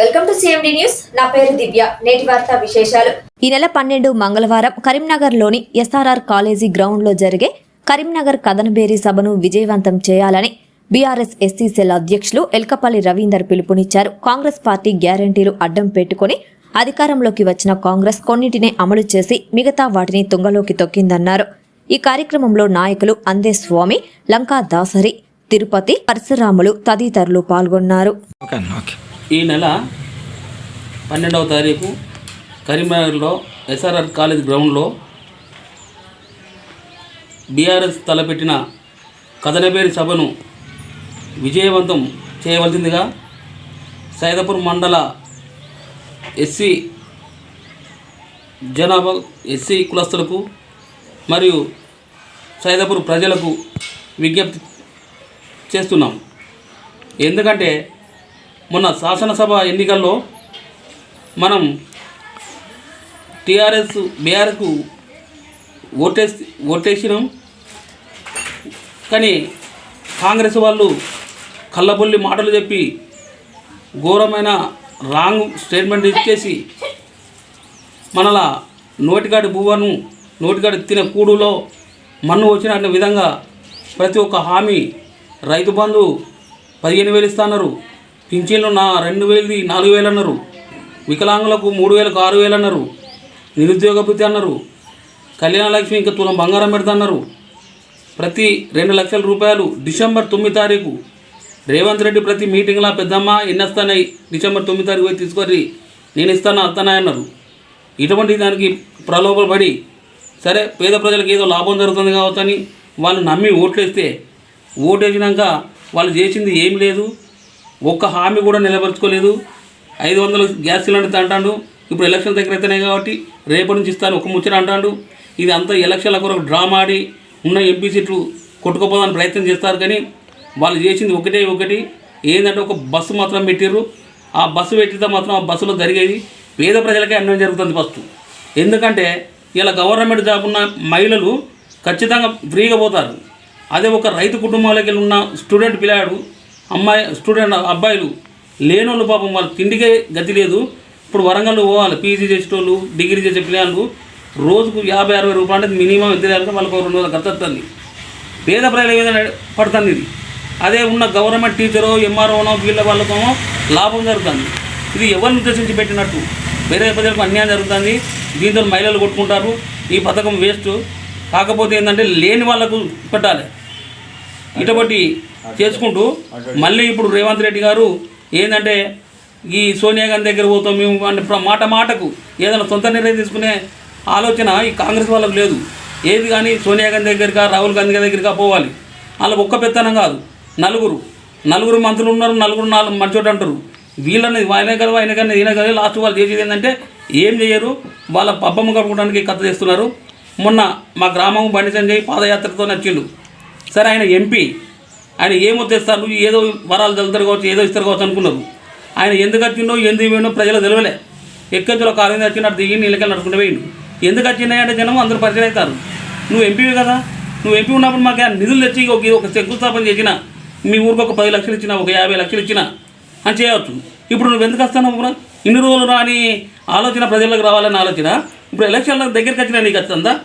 Welcome to CMD news నా పేరు దివ్య. నేటి వార్తా విశేషాలు. ఈ నెల పన్నెండు మంగళవారం కరీంనగర్లోని ఎస్ఆర్ఆర్ కాలేజీ గ్రౌండ్లో జరిగే కరీంనగర్ కథనబేరీ సభను విజయవంతం చేయాలని బీఆర్ఎస్ ఎస్సీ సెల్ అధ్యక్షులు ఎల్కపల్లి రవీందర్ పిలుపునిచ్చారు. కాంగ్రెస్ పార్టీ గ్యారంటీలు అడ్డం పెట్టుకుని అధికారంలోకి వచ్చిన కాంగ్రెస్ కొన్నింటినే అమలు చేసి మిగతా వాటిని తుంగలోకి తొక్కిందన్నారు. ఈ కార్యక్రమంలో నాయకులు అందే స్వామి లంకా దాసరి తిరుపతి పరశురాములు తదితరులు పాల్గొన్నారు. ఈ నెల పన్నెండవ తారీఖు కరీంనగర్లో ఎస్ఆర్ఆర్ కాలేజ్ గ్రౌండ్లో బీఆర్ఎస్ తలపెట్టిన కథనబేరి సభను విజయవంతం చేయవలసిందిగా సైదాపూర్ మండల ఎస్సీ జనాభా ఎస్సీ కులస్తులకు మరియు సైదాపూర్ ప్రజలకు విజ్ఞప్తి చేస్తున్నాం. ఎందుకంటే మొన్న శాసనసభ ఎన్నికల్లో మనం టీఆర్ఎస్ బీఆర్ఎస్కు ఓటేసి ఓటేసినాం. కానీ కాంగ్రెస్ వాళ్ళు కళ్ళబొల్లి మాటలు చెప్పి ఘోరమైన రాంగ్ స్టేట్మెంట్ ఇచ్చేసి మనలా నోటికాడి బువ్వను నోటికాడి తిన కూడులో మన్ను వచ్చిన విధంగా ప్రతి ఒక్క హామీ రైతు బంధు పదిహేను వేలు ఇస్తున్నారు. పింఛన్లు నా రెండు వేలది నాలుగు వేలు అన్నారు. వికలాంగులకు మూడు వేలకు ఆరు వేలు అన్నారు. నిరుద్యోగ భృతి అన్నారు. కళ్యాణ లక్ష్మి ఇంకా తులం బంగారం పెడతన్నారు. ప్రతి రెండు లక్షల రూపాయలు డిసెంబర్ తొమ్మిది తారీఖు. రేవంత్ రెడ్డి ప్రతి మీటింగ్లో పెద్దమ్మ ఎన్ని డిసెంబర్ తొమ్మిది తారీఖు పోయి తీసుకొని నేను ఇస్తాను వస్తానా అన్నారు. ఇటువంటి దానికి ప్రలోభపడి సరే పేద ప్రజలకు ఏదో లాభం జరుగుతుంది కావచ్చని వాళ్ళు నమ్మి ఓట్లేస్తే ఓటేసినాక వాళ్ళు చేసింది ఏం లేదు. ఒక్క హామీ కూడా నిలబరుచుకోలేదు. ఐదు వందలు గ్యాస్ సిలిండర్ అంటాడు. ఇప్పుడు ఎలక్షన్ దగ్గర అయితేనే కాబట్టి రేపటి నుంచి ఇస్తాను ఒక ముచ్చట అంటాడు. ఇది అంతా ఎలక్షన్ల కొరకు డ్రామా ఆడి ఉన్న ఎంపీ సీట్లు కొట్టుకోపోదాని ప్రయత్నం చేస్తారు కానీ వాళ్ళు చేసింది ఒకటే ఒకటి. ఏంటంటే ఒక బస్సు మాత్రం పెట్టిర్రు. ఆ బస్సు పెట్టితే మాత్రం ఆ బస్సులో జరిగేది పేద ప్రజలకే అన్యాయం జరుగుతుంది ఫస్ట్. ఎందుకంటే ఇలా గవర్నమెంట్ జాబ్ ఉన్న మహిళలు ఖచ్చితంగా ఫ్రీగా పోతారు. అదే ఒక రైతు కుటుంబాలకి ఉన్న స్టూడెంట్ పిల్లాడు అమ్మాయి స్టూడెంట్ అబ్బాయిలు లేనోళ్ళు పాపం వాళ్ళ తిండికే గతి లేదు. ఇప్పుడు వరంగల్ పోవాలి. పీజీ చేసేటోళ్ళు డిగ్రీ చేసే పిల్లలు రోజుకు యాభై అరవై రూపాయలు అంటే మినిమం ఎంత చేయాలంటే వాళ్ళకి రెండు వందల ఖర్చు వస్తుంది. పేద ప్రజల మీద పడుతుంది ఇది. అదే ఉన్న గవర్నమెంట్ టీచరో ఎంఆర్ఓనో వీళ్ళ వాళ్ళకేమో లాభం జరుగుతుంది. ఇది ఎవరిని ఉద్దేశించి పెట్టినట్టు? వేరే ప్రజలకు అన్యాయం జరుగుతుంది. దీంతో మహిళలు కొట్టుకుంటారు. ఈ పథకం వేస్ట్ కాకపోతే ఏంటంటే లేని వాళ్ళకు పెట్టాలి. ఇటువంటి చేసుకుంటూ మళ్ళీ ఇప్పుడు రేవంత్ రెడ్డి గారు ఏంటంటే ఈ సోనియా గాంధీ దగ్గర పోతాం మేము అంటే మాట మాటకు ఏదైనా సొంత నిర్ణయం తీసుకునే ఆలోచన ఈ కాంగ్రెస్ వాళ్ళకు లేదు. ఏది కానీ సోనియా గాంధీ దగ్గరగా రాహుల్ గాంధీ దగ్గరగా పోవాలి. వాళ్ళకి ఒక్క పెత్తనం కాదు. నలుగురు. నలుగురు మంత్రులు ఉన్నారు నలుగురు నాలుగు మంచోటి అంటారు. వీళ్ళని ఆయన కదా ఆయన కానీ ఈయన కదా లాస్ట్ వాళ్ళు చేసేది ఏంటంటే ఏం చేయరు. వాళ్ళ పబ్బమ్మ కట్టుకోవడానికి కథ చేస్తున్నారు. మొన్న మా గ్రామం బండి సంజయ్ పాదయాత్రతో నచ్చిండు సరే ఆయన ఎంపీ. ఆయన ఏమొద్దేస్తారు నువ్వు ఏదో వరాలు చదువుతారు కావచ్చు ఏదో ఇస్తారు కావచ్చు అనుకున్నారు ఆయన ఎందుకు వచ్చిండో ఎందుకు పోయిండో ప్రజలు తెలియలే ఎక్కెందులో కారు మీద వచ్చినట్టు దిగి నీళ్ళకెళ్ళి నడుచుకుంటూ పోయిండు. ఎందుకు వచ్చినాయంటే జనం అందరూ పరిచయం అవుతారు. నువ్వు ఎంపీవి కదా. నువ్వు ఎంపీ ఉన్నప్పుడు మాకు నిధులు తెచ్చి ఒక ఒక శంకుస్థాపన చేసిన మీ ఊరికి ఒక పది లక్షలు ఇచ్చినా ఒక యాభై లక్షలు ఇచ్చిన అని చేయవచ్చు. ఇప్పుడు నువ్వు ఎందుకు వస్తాను కూడా ఇన్ని రోజులు రాని ఆలోచన ప్రజలకు రావాలని ఆలోచన. ఇప్పుడు ఎలక్షన్ల దగ్గరికి వచ్చినా నీకు వస్తుందా?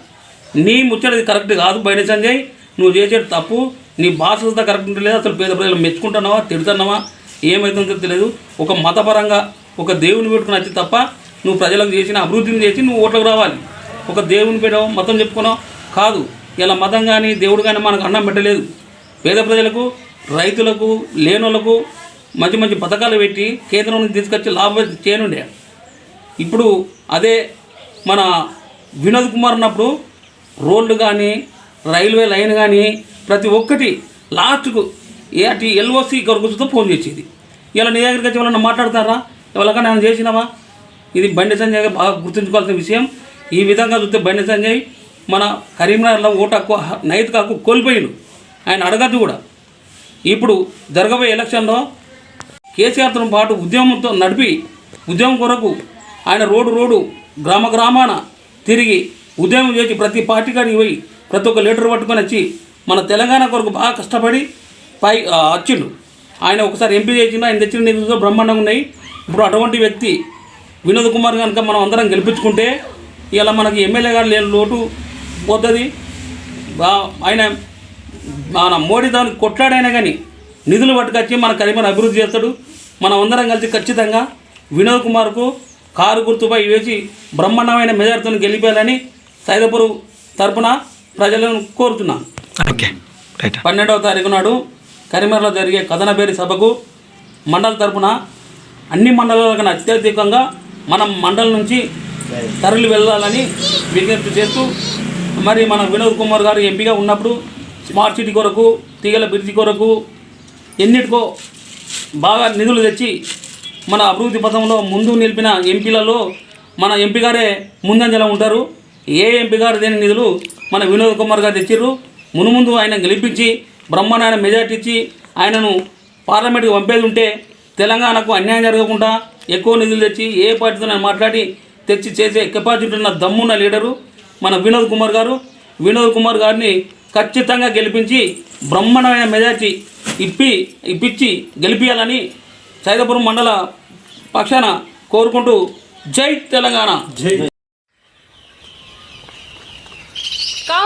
నీ ముచ్చటది కరెక్ట్ కాదు బయట సంజయ్. నువ్వు చేసేది తప్పు నీ భాషలతో కరెక్ట్ లేదు అసలు పేద ప్రజలు మెచ్చుకుంటున్నావా తిడుతున్నావా ఏమవుతుందో తెలియదు. ఒక మతపరంగా ఒక దేవుని పెట్టుకుని వచ్చి తప్ప నువ్వు ప్రజలకు చేసిన అభివృద్ధిని చేసి నువ్వు ఓట్లకు రావాలి. ఒక దేవుని పెట్టావు మతం చెప్పుకున్నావు. కాదు ఇలా మతం కానీ దేవుడు కానీ మనకు అన్నం పెట్టలేదు. పేద ప్రజలకు రైతులకు లేనులకు మంచి మంచి పథకాలు పెట్టి కేంద్రం నుంచి తీసుకొచ్చి లాభం చేయనుండే. ఇప్పుడు అదే మన వినోద్ కుమార్ ఉన్నప్పుడు రోడ్లు కానీ రైల్వే లైన్ కానీ ప్రతి ఒక్కటి లాస్ట్కు ఏ అటు ఎల్ఓసి కొరకుతో ఫోన్ చేసేది. ఇలా నీ దగ్గరికి వచ్చి ఎవరన్నా మాట్లాడతారా? ఎవరికైనా నేను చేసినావా? ఇది బండి సంజయ్ బాగా గుర్తుంచుకోవాల్సిన విషయం. ఈ విధంగా చూస్తే బండి సంజయ్ మన కరీంనగర్లో ఓటు హక్కు నైతిక హక్కు కోల్పోయిండు. ఆయన అడగద్దు కూడా. ఇప్పుడు జరగబోయే ఎలక్షన్లో కేసీఆర్తో పాటు ఉద్యమంతో నడిపి ఉద్యమం కొరకు ఆయన రోడ్డు రోడ్డు గ్రామ గ్రామాన తిరిగి ఉద్యమం చేసి ప్రతి పార్టీ కాడికి పోయి ప్రతి ఒక్క లీటర్ పట్టుకొని వచ్చి మన తెలంగాణ కొరకు బాగా కష్టపడి పై వచ్చిండు ఆయన ఒకసారి ఎంపీ చేసిండు ఆయన తెచ్చిన నిధులతో బ్రహ్మాండంగా ఉన్నాయి. ఇప్పుడు అటువంటి వ్యక్తి వినోద్ కుమార్ కనుక మనం అందరం గెలిపించుకుంటే ఇలా మనకి ఎమ్మెల్యే గారు లేని లోటు పోతుంది. ఆయన మన మోడీ దానికి కొట్లాడైనా కానీ నిధులు పట్టుకొచ్చి మన కరీమని అభివృద్ధి చేస్తాడు. మనం అందరం కలిసి ఖచ్చితంగా వినోద్ కుమార్కు కారు గుర్తుపై వేసి బ్రహ్మాండమైన మెజార్టీని గెలిపేయాలని సైదపురు తరపున ప్రజలను కోరుతున్నాను ఓకే. పన్నెండవ తారీఖు నాడు కరీంనగర్లో జరిగే కథనబేరి సభకు మండల తరపున అన్ని మండలాల కన్నా అత్యధికంగా మనం మండలం నుంచి తరలి వెళ్ళాలని విజ్ఞప్తి చేస్తూ మరి మన వినోద్ కుమార్ గారు ఎంపీగా ఉన్నప్పుడు స్మార్ట్ సిటీ కొరకు తీగల బ్రిడ్జి కొరకు ఎన్నిటికో బాగా నిధులు తెచ్చి మన అభివృద్ధి పథంలో ముందు నిలిపిన ఎంపీలలో మన ఎంపీ గారే ముందంజలో ఉంటారు. ఏ ఎంపీ గారు దేని నిధులు మన వినోద్ కుమార్ గారు తెచ్చిర్రు. మునుముందు ఆయన గెలిపించి బ్రహ్మాండమైన మెజార్టీ ఇచ్చి ఆయనను పార్లమెంట్కి పంపేది ఉంటే తెలంగాణకు అన్యాయం జరగకుండా ఎక్కువ నిధులు తెచ్చి ఏ పార్టీతో మాట్లాడి తెచ్చి చేసే కెపాసిటీ ఉన్న దమ్మున్న లీడరు మన వినోద్ కుమార్ గారు. వినోద్ కుమార్ గారిని ఖచ్చితంగా గెలిపించి బ్రహ్మాండమైన మెజార్టీ ఇప్పి ఇప్పించి గెలిపించాలని సైదాపురం మండల పక్షాన కోరుకుంటూ జై తెలంగాణ. జై